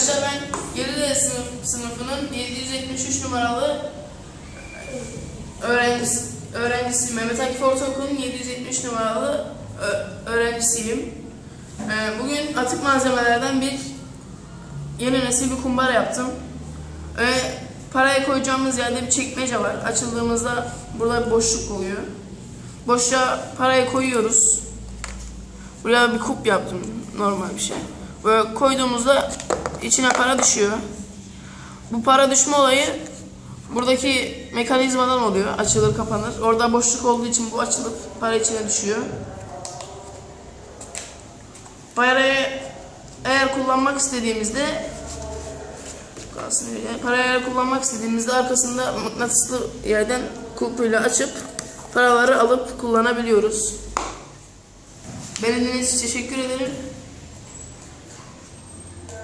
Arkadaşlar ben Geride sınıf, sınıfının 773 numaralı öğrencisi, öğrencisiyim. Mehmet Akif Ortaokulu'nun 773 numaralı öğrencisiyim. Ee, bugün atık malzemelerden bir yeni nesil bir kumbara yaptım. Ve paraya koyacağımız yerde bir çekmece var. Açıldığımızda burada bir boşluk oluyor. Boşluğa parayı koyuyoruz. Buraya bir kup yaptım. Normal bir şey. Böyle koyduğumuzda içine para düşüyor. Bu para düşme olayı buradaki mekanizmadan oluyor. Açılır kapanır. Orada boşluk olduğu için bu açılıp para içine düşüyor. Parayı eğer kullanmak istediğimizde. Parayı eğer kullanmak istediğimizde arkasında mıknatıslı yerden kulpuyla açıp paraları alıp kullanabiliyoruz. Dinlediğiniz için teşekkür ederim.